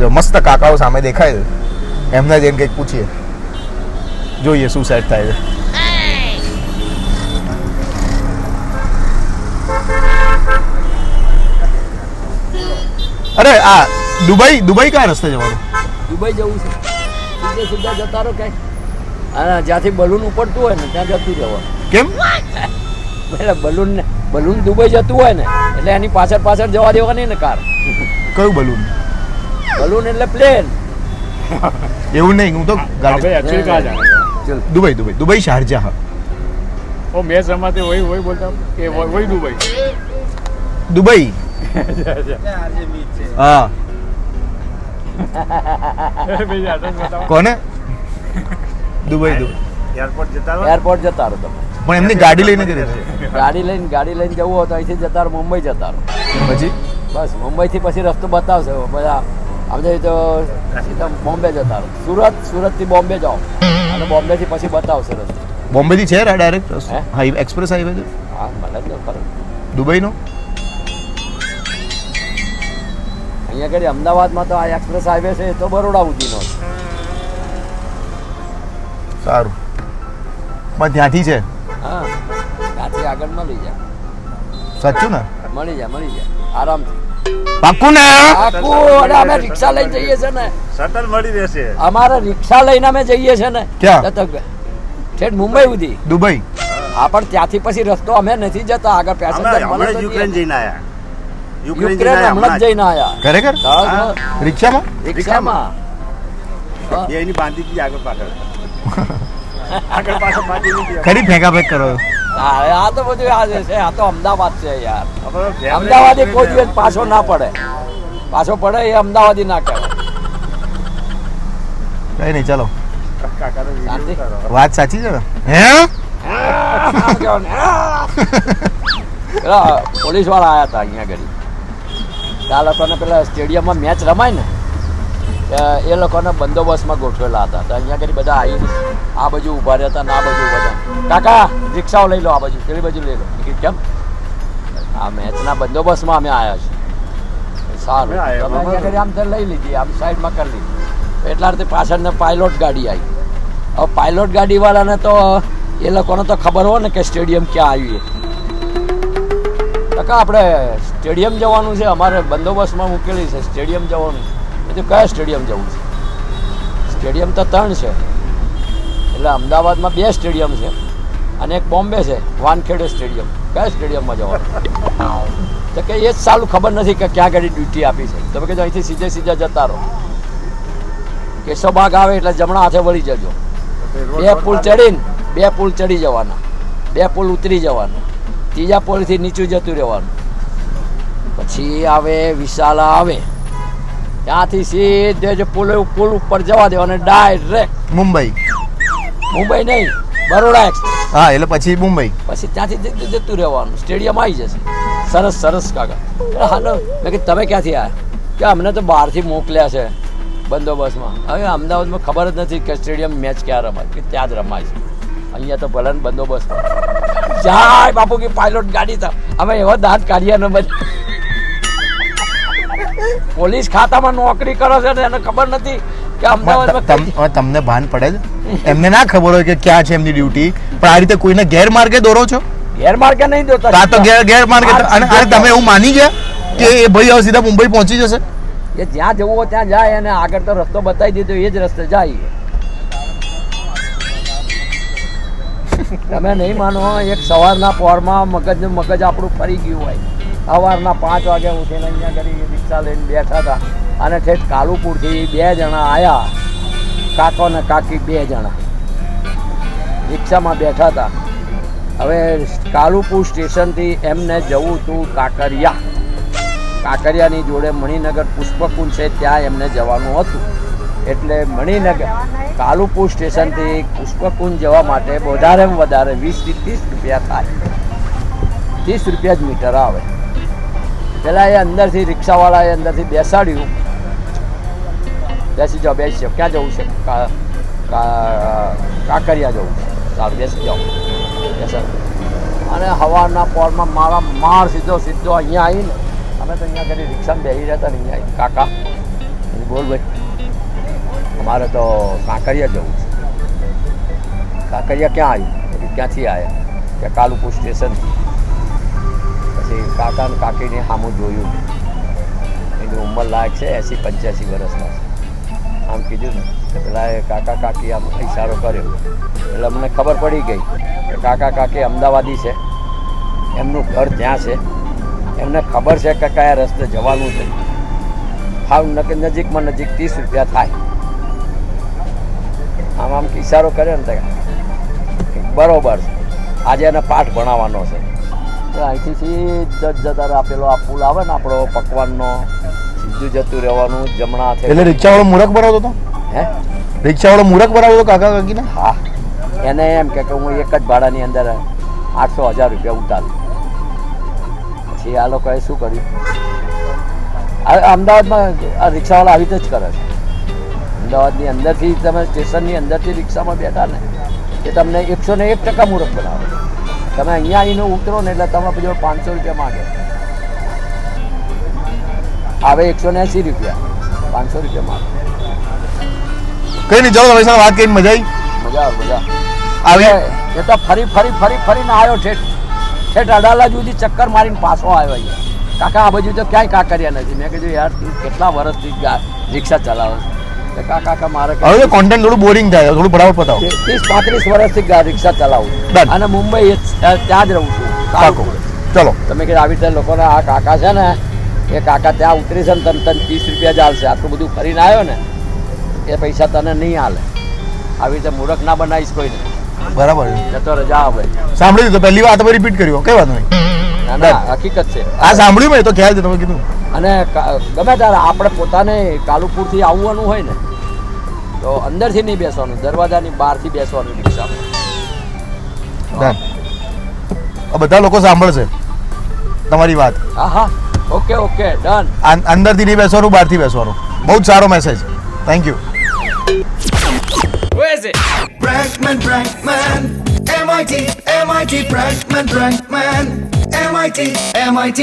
જો મસ્ત કાકાઓ સામે દેખાય છે. એમને જઈને કંઈક પૂછીએ. જોઈએ શું સેટ થાય છે. અરે આ દુબઈ દુબઈ કયા રસ્તે જવાનું? દુબઈ જવું છે. સીધે સીધા જતા રહો ક્યાંક અને જ્યાંથી બલૂન ઉપડતું હોય ને ત્યાં જતું જવા કેમ? એટલે બલૂન ને બલૂન દુબઈ જતું હોય ને એટલે એની પાછળ પાછળ જવા દેવાની ને કાર. કયું બલૂન? બલૂન એટલે પ્લેન એવું નહીં હું તો દુબઈ દુબઈ. દુબઈ શારજાહ ઓ મેચ રમાતે વહી વહી બોલતા કે વહી દુબઈ. દુબઈ. હા. કોને? Dubai Dubai. એરપોર્ટ જતા એરપોર્ટ જતા રહો તમે. પણ એમની ગાડી લઈને જતી ગાડી લઈને ગાડી લઈને જવું હોય તો અહીંથી જતા રહો મુંબઈ જતા રહો. પછી? બસ મુંબઈથી પછી રસ્તો બતાવશે. બધા જઈએ તો સીધા બોમ્બે જતા રહો. સુરત સુરતથી બોમ્બે જાઓ. અને બોમ્બેથી પછી બતાવશે રસ્તો. બોમ્બે થી છે ડાયરેક્ટ હે? એક્સપ્રેસ હાઈવે છે હા મને જ ખબર. દુબઈનો? અહીંયા આગળ અમદાવાદમાં તો આ એક્સપ્રેસ હાઈવે છે તો બરોડા સુધીનો. સારું. પણ ત્યાંથી છે? હા ત્યાંથી આગળ મળી જાય. સાચું ને? મળી જાય મળી જાય. આરામથી. પાક્કું ને આખું અને અમે રિક્ષા લઈને જઈએ છે ને. શટલ મળી રહેશે. અમારે રિક્ષા લઈને અમે જઈએ છે ને. ક્યાં? મુંબઈ સુધી. દુબઈ. હા પણ ત્યાંથી પછી રસ્તો અમે નથી જતા. આગળ પેસેન્જર મળે યુક્રેન જઈને આયા. યુક્રેન હમણાં જ જઈને આયા. ખરેખર? રિક્ષામાં? રિક્ષામાં. એની બાંધી આગળ પાછળ. આગળ પાછળ ખરી ફેંકા ફેંક કરો આ તો બધું આ છે આ તો અમદાવાદ છે યાર. અમદાવાદી કોઈ દિવસ પાછો ના પડે. પાછો પડે એ અમદાવાદી ના કહેવાય. કઈ નહીં ચાલો. વાત સાચી છે હે? પોલીસવાળા આયા હતા અહીંયા આગળ. આ ને પેલા સ્ટેડિયમમાં મેચ રમાય ને? એ લોકોને બંદોબસ્તમાં ગોઠવેલા હતા. તો અહીંયા ઘડી બધા આવીને આ બાજુ ઊભા રહેતા હતા ના બાજુ ઊભા હતા કાકા રિક્ષાઓ લઈ લો આ બાજુ પેલી બાજુ લઈ લો. કેમ? આ મેચના બંદોબસ્તમાં અમે આવ્યા છીએ. સારું. તમે અહીંયા આમ તો લઈ લીધી આમ સાઈડમાં કરી લીધી. એટલા રીતે પાછળને પાયલોટ ગાડી આવી. હવે પાયલોટ ગાડીવાળાને તો એ લોકોને તો ખબર હોય ને કે સ્ટેડિયમ ક્યાં આવ્યું કાકા આપણે સ્ટેડિયમ જવાનું છે અમારે બંદોબસ્તમાં મૂકેલી છે સ્ટેડિયમ જવાનું એ તો કયા સ્ટેડિયમ જવું છે? સ્ટેડિયમ તો ત્રણ છે. એટલે અમદાવાદમાં બે સ્ટેડિયમ છે અને એક બોમ્બે છે, વાનખેડે સ્ટેડિયમ. કયા સ્ટેડિયમમાં જવાનું? તો કે એ જ સારું ખબર નથી કે ક્યાં આગળ ડ્યુટી આપી છે. તમે કીધું અહીંથી સીધે સીધા જતા રહો. કેશવબાગ આવે એટલે જમણા હાથે વળી જજો. બે પુલ ચડીને બે પુલ ચડી જવાના. બે પુલ ઉતરી જવાના. ત્રીજા પુલથી નીચું જતું રહેવાનું. પછી આવે, વિશાલા આવે. ત્યાંથી સીધે જ પુલ પુલ ઉપર જવા દેવા અને ડાયરેક્ટ મુંબઈ. મુંબઈ નહીં બરોડા એક્સપ્રેસ હા એટલે પછી મુંબઈ. પછી ત્યાંથી જતું જતું રહેવાનું. સ્ટેડિયમ આવી જશે. સરસ સરસ કાકા. હાલો મેં કે તમે ક્યાંથી આવ્યા કે અમને તો બહારથી મોકલ્યા છે બંદોબસ્તમાં. હવે અમદાવાદમાં ખબર જ નથી કે સ્ટેડિયમ મેચ ક્યાં રમાય કે ત્યાં જ રમાય છે. અહીંયા તો ભલે બંદોબસ્ત જાય બાપુ કે પાયલોટ ગાડી તો. અમે એવા દાંત કાઢ્યા ન બધા. પોલીસ ખાતામાં નોકરી કરે છે ને એને ખબર નથી કે અમદાવાદમાં તમને ભાન પડે એમને ના ખબર હોય કે ક્યાં છે એમની ડ્યુટી. પણ આ રીતે કોઈને ગેરમાર્ગે દોરો છો? ગેરમાર્ગે નહીં દોતા કાં તો ગેરમાર્ગે અને અને તમે એવું માની ગયા કે એ ભાઈ હવે સીધા મુંબઈ પહોંચી જશે? એ જ્યાં જવું હોય ત્યાં જાય અને આગળ તો રસ્તો બતાવી દીધો એ જ રસ્તે જાય. તમે નહીં માનો એક સવારના પોરમાં મગજનું મગજ આપણું ફરી ગયું હોય. સવારના પાંચ વાગે ઉઠીને અહીંયા કરી રિક્ષા લઈને બેઠા હતા. અને ઠેઠ કાલુપુરથી બે જણા આવ્યા કાકો ને કાકી બે જણા. રિક્ષામાં બેઠા હતા. હવે કાલુપુર સ્ટેશનથી એમને જવું હતું કાંકરિયા. કાંકરિયાની જોડે મણિનગર પુષ્પકુંજ છે, ત્યાં એમને જવાનું હતું. એટલે મણિનગર, કાલુપુર સ્ટેશનથી પુષ્પકુંજ જવા માટે વધારેમાં વધારે વીસથી ત્રીસ રૂપિયા થાય. ત્રીસ રૂપિયા જ મીટર આવે. પેલા એ અંદરથી રિક્ષાવાળાએ અંદરથી બેસાડ્યું. બેસી જાઓ બેસી જાઓ. ક્યાં જવું છે? કાંકરિયા જવું છે. સારું, બેસી જાઓ. બેસાડ. અને હવાના પોરમાં મારા માર સીધો સીધો અહીંયા આવીને અમે તો અહીંયા ઘરે રિક્ષામાં બેસી રહ્યા હતા ને અહીંયા કાકા બોલ ભાઈ, અમારે તો કાંકરિયા જવું છે. કાંકરિયા ક્યાં આવ્યું? ક્યાંથી આવ્યા? કે કાલુપુર સ્ટેશનથી. પછી કાકા ને કાકીને સામું જોયું. એની ઉંમર લાયક છે એંસી પંચ્યાસી વર્ષના. આમ કીધું ને, તો પેલા કાકા, કાકી આમ ઈશારો કર્યો. એટલે અમને ખબર પડી ગઈ કે કાકા, કાકી અમદાવાદી છે. એમનું ઘર ત્યાં છે. એમને ખબર છે કે કયા રસ્તે જવાનું છે. હાવ નજીકમાં નજીક ત્રીસ રૂપિયા થાય. આમ આમ ઇશારો કર્યો ને તો બરોબર છે. આજે એને પાઠ ભણાવવાનો છે. તો અહીંથી સીધા જતા આપેલો આ પેલો આવે ને આપણો પકવાનનો સીધું જતું રહેવાનું જમણા એટલે રિક્ષાવાળો મૂરખ બનાવતો હતો? હે? રિક્ષાવાળો મૂરખ બનાવતો હતો કાકા કાકીને? હા. એને એમ કે હું એક જ ભાડાની અંદર આઠસો હજાર રૂપિયા ઉતારું. પછી આ લોકોએ શું કર્યું? અમદાવાદમાં આ રિક્ષાવાળા આવી રીતે જ કરે છે. અમદાવાદની અંદરથી તમે સ્ટેશનની અંદરથી રિક્ષામાં બેઠા ને એ તમને એકસો ને એક ટકા મૂરખ બનાવે. તમે અહીંયા આવીને ઉતરો ને એટલે તમે પછી પાંચસો રૂપિયા માગે. આવે એકસો ને એંસી રૂપિયા. પાંચસો રૂપિયા માગે. કઈ નહીં ચાલો તમારી સાથે વાત કરીને મજા આવી. મજા આવે મજા આવે. એ તો ફરી ફરી ફરી ફરીને આવ્યો ઠેઠ. ઠેઠ અડાલા જુદી ચક્કર મારીને પાછો આવ્યો અહીંયા. કાકા આ બાજુ તો ક્યાંય કાંકરિયા નથી. મેં કીધું યાર કેટલા વર્ષથી રિક્ષા ચલાવે છે. કાકા કાકા મારે હવે કોન્ટેન્ટ થોડું બોરિંગ થાય થોડું બરાબર પતાવો. ત્રીસ પાંત્રીસ વર્ષથી રિક્ષા ચલાવું. અને મુંબઈ ત્યાં જ રહું છું. ચલો. તમે કે આવી રીતે લોકોને આ કાકા છે ને એ કાકા ત્યાં ઉતરી છે ને તને તને ત્રીસ રૂપિયા જ હાલશે આટલું બધું ફરીને આવ્યો ને એ પૈસા તને નહીં હાલે આવી રીતે મૂર્ખ ના બનાવીશ કોઈને. બરાબર. જતો રજા આવે. સાંભળ્યું તો પહેલી વાર તમે રિપીટ કર્યો. કઈ વાત નહીં. ના ના હકીકત છે. આ સાંભળ્યું મેં તો ખ્યાલ છે તમે કીધું. અને ગમે ત્યારે આપણે પોતાને કાલુપુરથી આવવાનું હોય ને તો અંદરથી નહીં બેસવાનું દરવાજાની બહારથી બેસવાનું રિક્ષામાં. ડન. બધા લોકો સાંભળશે તમારી વાત. હા હા ઓકે ઓકે ડન. અંદરથી નહીં બેસવાનું બહારથી બેસવાનું. બહુ જ સારો message thank you Prankman, Prankman, MIT, MIT, Brankman, Brankman, MIT, MIT.